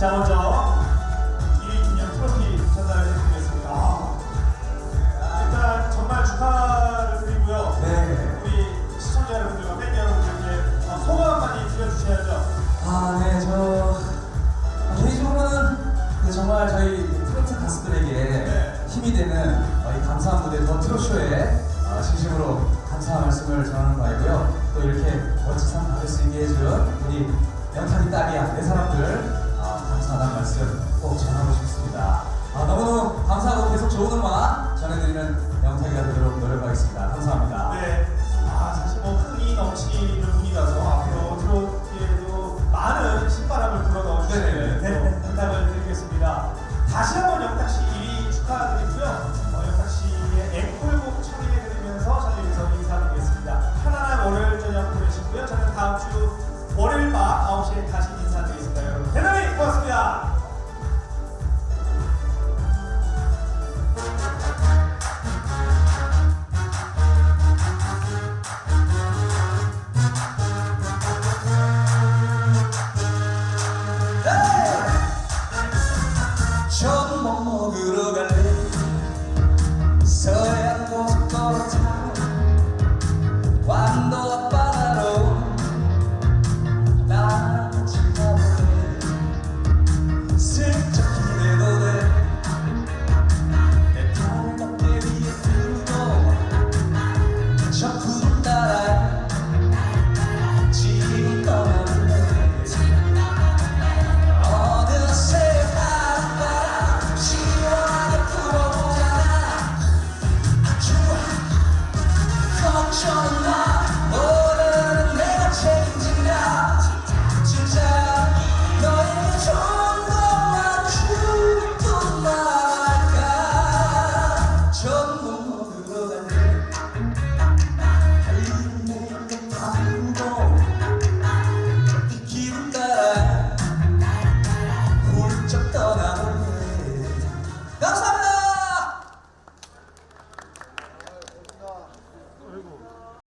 자, 먼저 기획 기념 트로피 전달해드리겠습니다. 일단 정말 축하를 드리고요. 네. 우리 시청자 여러분들과 팬 여러분들께 소감 많이 들려주셔야죠. 아, 네, 저 개인적으로는 네, 정말 저희 트로트 가수들에게 네. 힘이 되는 이 감사한 무대 더 트롯쇼에 아, 진심으로 감사한 말씀을 전하는 바이고요. 또 이렇게 멋진 상 받을 수 있게 해준 우리 연탄이 딸이야 내 사람들 감사하다는 말씀 꼭 전하고 싶습니다. 아, 너무너무 감사하고 계속 좋은 음악 전해드리는 영탁이가 되도록 노력하겠습니다. 감사합니다. 네. 아, 사실 뭐 흥이 넘치는 분이라서 앞으로 트롯계에도 많은 신바람을 불어 넣어 네. 주시는 네, 부탁을 드리겠습니다. 다시 한번 영탁 씨 1위 축하드리고요. 어, 영탁 씨의 앵콜곡 청해드리면서 저희 여기서 인사드리겠습니다. 편안한 월요일 저녁 보내시고요. 저는 다음 주 월요일 밤 9시에 다시